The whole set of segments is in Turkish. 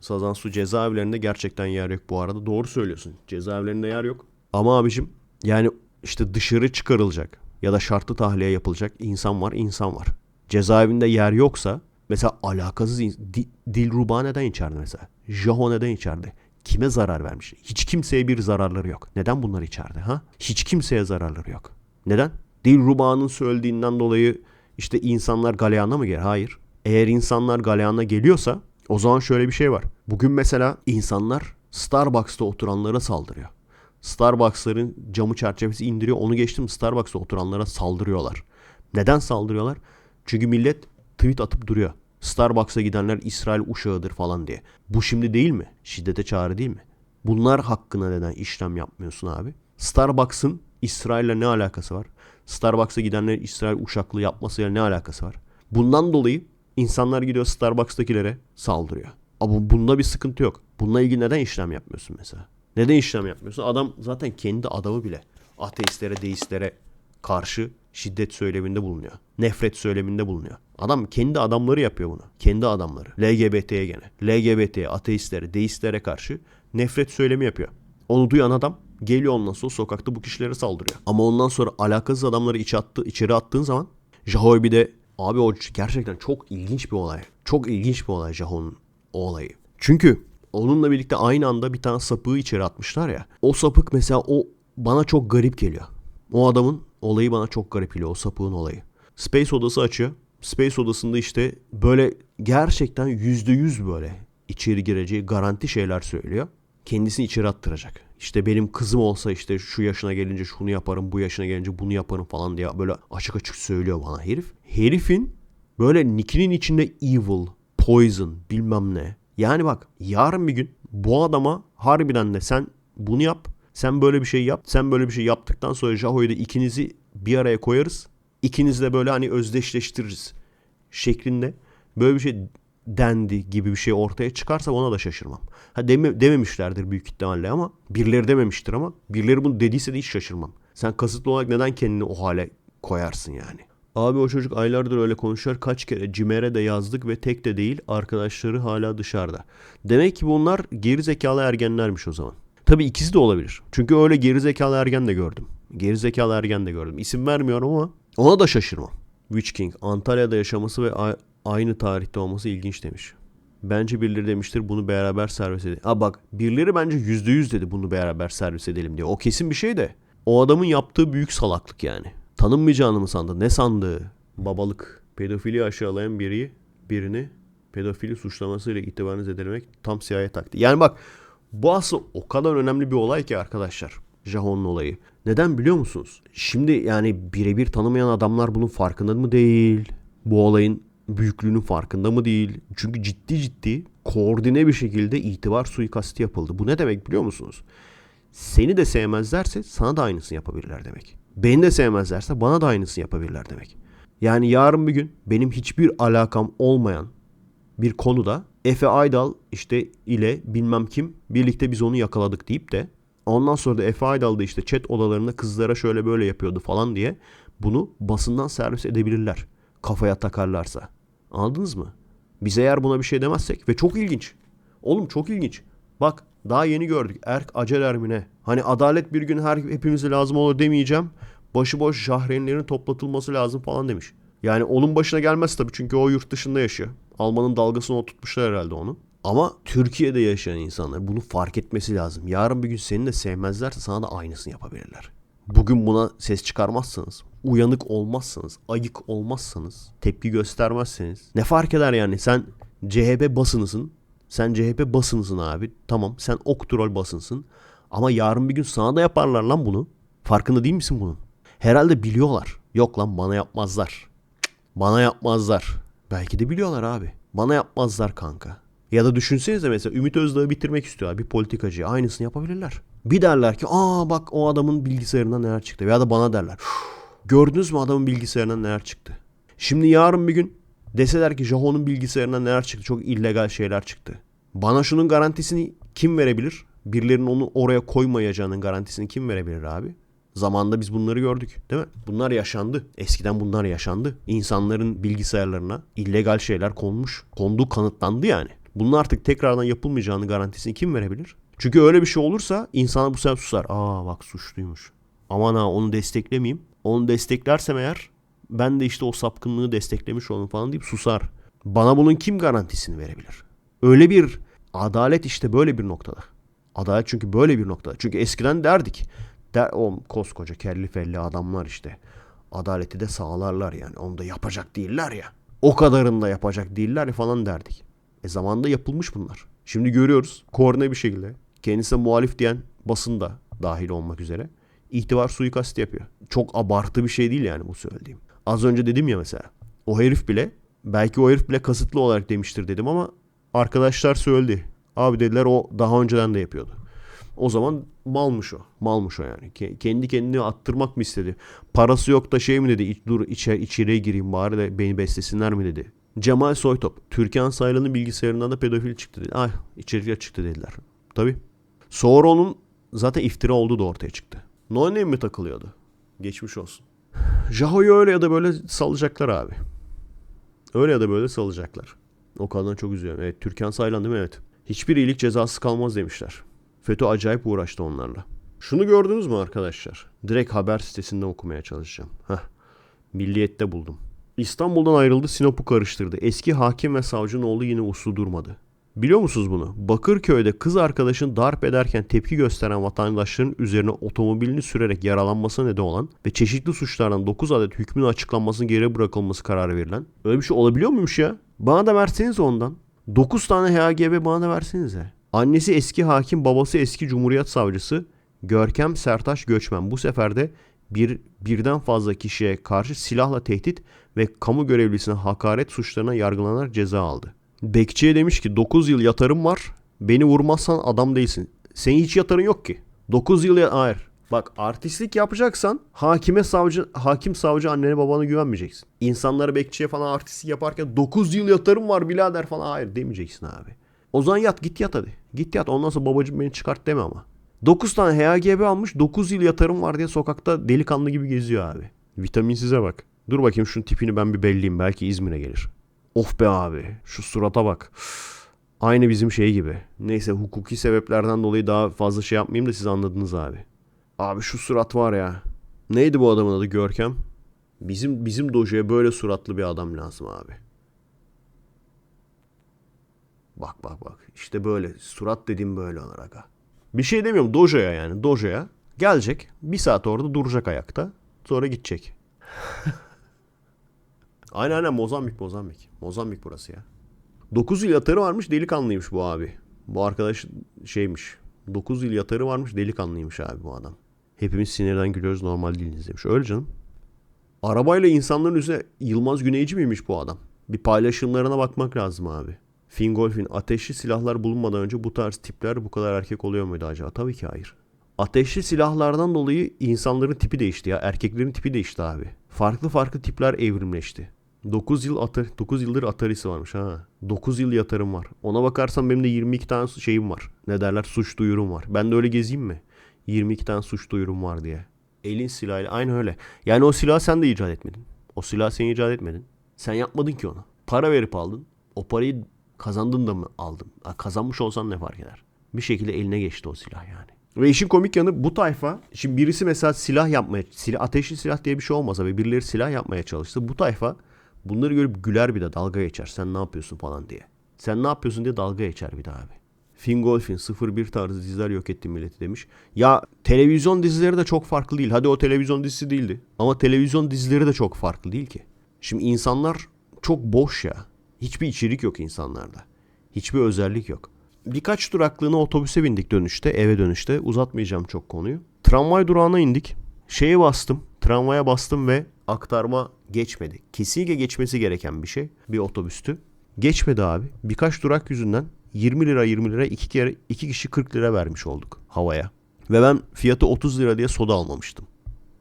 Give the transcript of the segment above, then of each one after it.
Sazansu cezaevlerinde gerçekten yer yok bu arada. Doğru söylüyorsun. Cezaevlerinde yer yok. Ama abicim yani işte dışarı çıkarılacak ya da şartlı tahliye yapılacak insan var, insan var. Cezaevinde yer yoksa mesela alakasız Di- Dilruba neden içeride mesela? Jaho neden içeride? Kime zarar vermiş? Hiç kimseye bir zararları yok. Neden bunlar içeride ha? Hiç kimseye zararları yok. Neden? Dilruba'nın söylediğinden dolayı işte insanlar galeyana mı gelir? Hayır. Eğer insanlar galeyana geliyorsa o zaman şöyle bir şey var. Bugün mesela insanlar Starbucks'ta oturanlara saldırıyor. Starbucks'ların camı çerçevesi indiriyor. Onu geçtim Starbucks'ta oturanlara saldırıyorlar. Neden saldırıyorlar? Çünkü millet tweet atıp duruyor. Starbucks'a gidenler İsrail uşağıdır falan diye. Bu şimdi değil mi? Şiddete çağrı değil mi? Bunlar hakkında neden işlem yapmıyorsun abi? Starbucks'ın İsrail'le ne alakası var? Starbucks'a gidenler İsrail uşaklığı yapmasıyla ne alakası var? Bundan dolayı insanlar gidiyor Starbucks'takilere saldırıyor. Ama bunda bir sıkıntı yok. Bununla ilgili neden işlem yapmıyorsun mesela? Neden işlem yapmıyorsun? Adam zaten kendi adamı bile ateistlere, deistlere karşı şiddet söyleminde bulunuyor. Nefret söyleminde bulunuyor. Adam kendi adamları yapıyor bunu. Kendi adamları. LGBT'ye gene. LGBT'ye, ateistlere, deistlere karşı nefret söylemi yapıyor. Onu duyan adam geliyor ondan sonra sokakta bu kişilere saldırıyor. Ama ondan sonra alakasız adamları içe attı, içeri attığın zaman Jahoy bir de abi o gerçekten çok ilginç bir olay. Çok ilginç bir olay Jaho'nun o olayı. Çünkü onunla birlikte aynı anda bir tane sapığı içeri atmışlar ya. O sapık mesela o bana çok garip geliyor. O adamın olayı bana çok garip geliyor. O sapığın olayı. Space odası açıyor. Space odasında işte böyle gerçekten yüzde yüz böyle içeri gireceği garanti şeyler söylüyor. Kendisini içeri attıracak. İşte benim kızım olsa işte şu yaşına gelince şunu yaparım, bu yaşına gelince bunu yaparım falan diye böyle açık açık söylüyor bana herif. Herifin böyle nickinin içinde evil, poison bilmem ne. Yani bak yarın bir gün bu adama harbiden de sen bunu yap. Sen böyle bir şey yap. Sen böyle bir şey yaptıktan sonra Jaho'yu da ikinizi bir araya koyarız. İkiniz de böyle hani özdeşleştiririz şeklinde böyle bir şey dendi gibi bir şey ortaya çıkarsa ona da şaşırmam. Ha deme, dememişlerdir büyük ihtimalle ama birileri dememiştir ama birileri bunu dediyse de hiç şaşırmam. Sen kasıtlı olarak neden kendini o hale koyarsın yani? Abi o çocuk aylardır öyle konuşuyor. Kaç kere Cimer'e de yazdık ve tek de değil arkadaşları hala dışarıda. Demek ki bunlar geri zekalı ergenlermiş o zaman. Tabii ikisi de olabilir. Çünkü öyle geri zekalı ergen de gördüm. Geri zekalı ergen de gördüm. İsim vermiyorum ama ona da şaşırmam. Witch King Antalya'da yaşaması ve aynı tarihte olması ilginç demiş. Bence birileri demiştir bunu beraber servis edelim. Ha bak birileri bence yüzde yüz dedi bunu beraber servis edelim diye. O kesin bir şey de. O adamın yaptığı büyük salaklık yani. Tanınmayacağını mı sandı? Ne sandığı? Babalık. Pedofili aşağılayan biri birini pedofili suçlamasıyla itibarını zedelemek tam siyaya taktı. Yani bak bu aslında o kadar önemli bir olay ki arkadaşlar. Jahon'un olayı. Neden biliyor musunuz? Şimdi yani birebir tanımayan adamlar bunun farkında mı değil? Bu olayın büyüklüğünün farkında mı değil? Çünkü ciddi ciddi koordine bir şekilde itibar suikasti yapıldı. Bu ne demek biliyor musunuz? Seni de sevmezlerse sana da aynısını yapabilirler demek. Beni de sevmezlerse bana da aynısını yapabilirler demek. Yani yarın bir gün benim hiçbir alakam olmayan bir konuda Efe Aydal işte ile bilmem kim birlikte biz onu yakaladık deyip de ondan sonra da Efe Aydal da işte chat odalarında kızlara şöyle böyle yapıyordu falan diye bunu basından servis edebilirler. Kafaya takarlarsa. Anladınız mı? Biz eğer buna bir şey demezsek ve çok ilginç. Oğlum çok ilginç. Bak daha yeni gördük. Erk Aceler mi ne? Hani adalet bir gün her hepimize lazım olur demeyeceğim. Başıboş jahrenlerin toplatılması lazım falan demiş. Yani onun başına gelmez tabii çünkü o yurt dışında yaşıyor. Almanın dalgasını o tutmuşlar herhalde onu. Ama Türkiye'de yaşayan insanlar bunu fark etmesi lazım. Yarın bir gün seni de sevmezlerse sana da aynısını yapabilirler. Bugün buna ses çıkarmazsanız, uyanık olmazsanız, ayık olmazsanız, tepki göstermezseniz ne fark eder yani sen CHP basınısın. Sen CHP basınısın abi. Tamam sen ok troll basınsın. Ama yarın bir gün sana da yaparlar lan bunu. Farkında değil misin bunun? Herhalde biliyorlar. Yok lan bana yapmazlar. Bana yapmazlar. Belki de biliyorlar abi. Bana yapmazlar kanka. Ya da düşünsenize mesela Ümit Özdağ'ı bitirmek istiyor bir politikacı. Aynısını yapabilirler. Bir derler ki aa bak o adamın bilgisayarından neler çıktı. Ya da bana derler. "Üf, Gördünüz mü adamın bilgisayarından neler çıktı. Şimdi yarın bir gün deseler ki Jaho'nun bilgisayarından neler çıktı. Çok illegal şeyler çıktı. Bana şunun garantisini kim verebilir? Birilerinin onu oraya koymayacağının garantisini kim verebilir abi? Zamanında biz bunları gördük değil mi? Bunlar yaşandı. Eskiden bunlar yaşandı. İnsanların bilgisayarlarına illegal şeyler konmuş. Konduğu kanıtlandı yani. Bunun artık tekrardan yapılmayacağını garantisini kim verebilir? Çünkü öyle bir şey olursa insana bu sefer susar. Aa bak suçluymuş. Aman ha onu desteklemeyeyim. Onu desteklersem eğer ben de işte o sapkınlığı desteklemiş olurum falan deyip susar. Bana bunun kim garantisini verebilir? Öyle bir adalet işte böyle bir noktada. Adalet çünkü böyle bir noktada. Çünkü eskiden derdik. Der, o koskoca kelli felli adamlar işte. Adaleti de sağlarlar yani. Onu da yapacak değiller ya. O kadarını da yapacak değiller ya falan derdik. E zamanda yapılmış bunlar. Şimdi görüyoruz koordine bir şekilde kendisine muhalif diyen basın da dahil olmak üzere ihtivar suikastı yapıyor. Çok abartı bir şey değil yani bu söylediğim. Az önce dedim ya mesela o herif bile belki o herif bile kasıtlı olarak demiştir dedim ama arkadaşlar söyledi. Abi dediler o daha önceden de yapıyordu. O zaman malmış o. Malmış o yani. Ke- Kendi kendini attırmak mı istedi? Parası yok da şey mi dedi? "İç- Dur içe, içeriye gireyim bari de beni beslesinler mi dedi. Cemal Soytop. Türkan Saylan'ın bilgisayarından da pedofil çıktı dedi. Ay içeriye çıktı dediler. Tabii. Sonra onun zaten iftira olduğu da ortaya çıktı. No Name mi takılıyordu? Geçmiş olsun. Jaho'yu öyle ya da böyle salacaklar abi. Öyle ya da böyle salacaklar. O kadar çok üzüyorum. Evet Türkan Saylan değil mi? Evet. Hiçbir iyilik cezası kalmaz demişler. FETÖ acayip uğraştı onlarla. Şunu gördünüz mü arkadaşlar? Direkt haber sitesinden okumaya çalışacağım. Heh. Milliyette buldum. İstanbul'dan ayrıldı Sinop'u karıştırdı. Eski hakim ve savcının oğlu yine uslu durmadı. Biliyor musunuz bunu? Bakırköy'de kız arkadaşını darp ederken tepki gösteren vatandaşların üzerine otomobilini sürerek yaralanmasına neden olan ve çeşitli suçlardan 9 adet hükmün açıklanmasının geri bırakılması kararı verilen. Öyle bir şey olabiliyor muymuş ya? Bana da verseniz ondan. 9 tane HGB bana da versenize. Annesi eski hakim, babası eski cumhuriyet savcısı. Görkem Sertaş Göçmen bu sefer de bir birden fazla kişiye karşı silahla tehdit ve kamu görevlisine hakaret suçlarına yargılanarak ceza aldı. Bekçiye demiş ki 9 yıl yatarım var. Beni vurmazsan adam değilsin. Senin hiç yatarın yok ki. 9 yıl ya- hayır. Bak artistlik yapacaksan hakime savcı hakim savcı annene babana güvenmeyeceksin. İnsanları bekçiye falan artistlik yaparken 9 yıl yatarım var birader falan hayır demeyeceksin abi. O zaman yat git yat hadi. Git yat ondan sonra babacım beni çıkart deme ama. 9 tane HAGB almış 9 yıl yatarım var diye sokakta delikanlı gibi geziyor abi. Vitaminsize bak. Dur bakayım şunun tipini ben bir belleyeyim belki İzmir'e gelir. Of be abi şu surata bak. Aynı bizim şey gibi. Neyse hukuki sebeplerden dolayı daha fazla şey yapmayayım da siz anladınız abi. Abi şu surat var ya. Neydi bu adamın adı Görkem? Bizim bizim dojoya böyle suratlı bir adam lazım abi. Bak bak bak. İşte böyle. Surat dediğim böyle olur aga. Bir şey demiyorum dojoya yani. Dojoya. Gelecek. Bir saat orada duracak ayakta. Sonra gidecek. Aynen aynen Mozambik Mozambik. Mozambik burası ya. 9 yıl yatarı varmış delikanlıymış bu abi. Bu arkadaş şeymiş. 9 yıl yatarı varmış delikanlıymış abi bu adam. Hepimiz sinirden gülüyoruz normal değiliz demiş. Öyle canım. Arabayla insanların üzerine Yılmaz Güneyci miymiş bu adam? Bir paylaşımlarına bakmak lazım abi. Fingolfin ateşli silahlar bulunmadan önce bu tarz tipler bu kadar erkek oluyor muydu acaba? Tabii ki hayır. Ateşli silahlardan dolayı insanların tipi değişti ya. Erkeklerin tipi değişti abi. Farklı farklı tipler evrimleşti. 9 yıl atar 9 yıldır Atari'si varmış ha. 9 yıl yatarım var. Ona bakarsan benim de 22 tane şeyim var. Ne derler? Suç duyurum var. Ben de öyle gezeyim mi? 22 tane suç duyurum var diye. Elin silahıyla aynı öyle. Yani o silahı sen de icat etmedin. O silahı sen icat etmedin. Sen yapmadın ki onu. Para verip aldın. O parayı kazandın da mı aldın? Ha, kazanmış olsan ne fark eder? Bir şekilde eline geçti o silah yani. Ve işin komik yanı bu tayfa şimdi birisi mesela silah yapmaya silah, ateşli silah diye bir şey olmasa ve birileri silah yapmaya çalıştı. Bu tayfa bunları görüp güler bir de dalga geçer. Sen ne yapıyorsun falan diye. Sen ne yapıyorsun diye dalga geçer bir de abi. Fingolfin 01 tarzı diziler yok etti milleti demiş. Ya televizyon dizileri de çok farklı değil. Hadi o televizyon dizisi değildi. Ama televizyon dizileri de çok farklı değil ki. Şimdi insanlar çok boş ya. Hiçbir içerik yok insanlarda. Hiçbir özellik yok. Birkaç duraklığına otobüse bindik dönüşte, eve dönüşte. Uzatmayacağım çok konuyu. Tramvay durağına indik. Şeye bastım, tramvaya bastım ve aktarma geçmedi. Kesinlikle geçmesi gereken bir şey. Bir otobüstü. Geçmedi abi. Birkaç durak yüzünden 20 lira 20 lira iki kere iki kişi 40 lira vermiş olduk havaya. Ve ben fiyatı 30 lira diye soda almamıştım.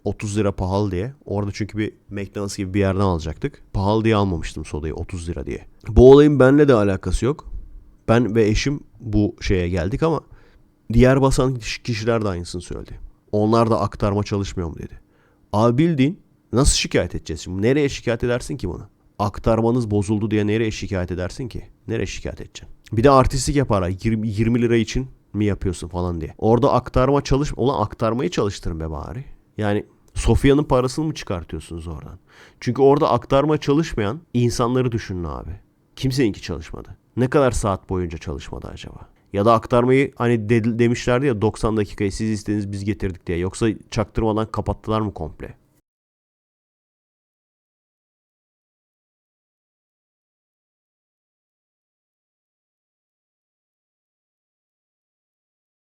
30 lira pahalı diye. Orada çünkü bir McDonald's gibi bir yerden alacaktık. Pahalı diye almamıştım sodayı 30 lira diye. Bu olayın benimle de alakası yok. Ben ve eşim bu şeye geldik ama diğer basan kişiler de aynısını söyledi. Onlar da aktarma çalışmıyor mu dedi. Abi bildiğin nasıl şikayet edeceğiz şimdi? Nereye şikayet edersin ki bunu? Aktarmanız bozuldu diye nereye şikayet edersin ki? Nereye şikayet edeceksin? Bir de artistik yaparlar. 20, 20 lira için mi yapıyorsun falan diye. Orada aktarma çalış... Ulan aktarmayı çalıştırın be bari. Yani Sofya'nın parasını mı çıkartıyorsunuz oradan? Çünkü orada aktarma çalışmayan insanları düşünün abi. Kimseninki çalışmadı. Ne kadar saat boyunca çalışmadı acaba? Ya da aktarmayı hani de- demişlerdi ya 90 dakikayı siz istediniz biz getirdik diye. Yoksa çaktırmadan kapattılar mı komple?